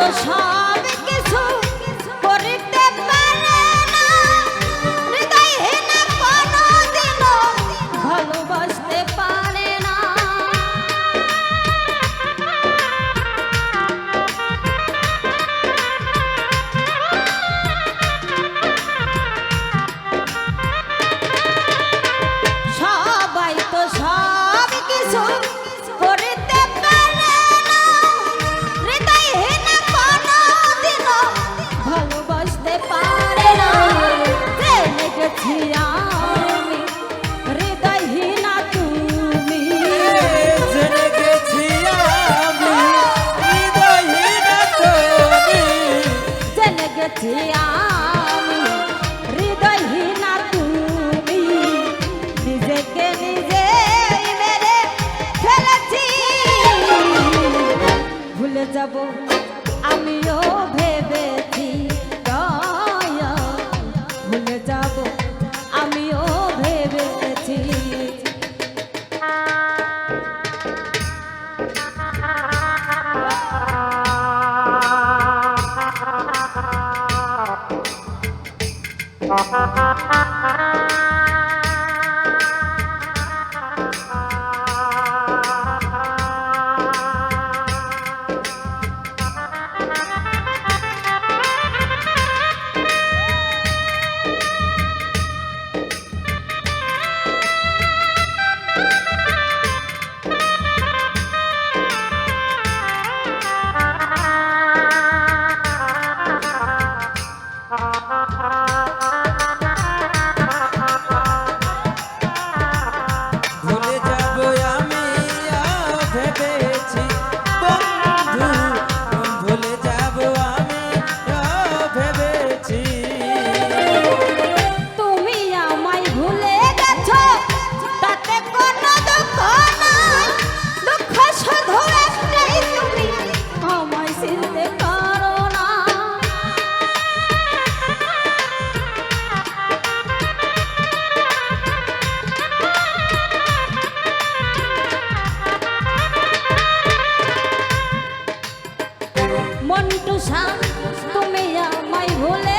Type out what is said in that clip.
তো সব যাব আমিও মন্টু শাহ তুমি আমায় ভুলে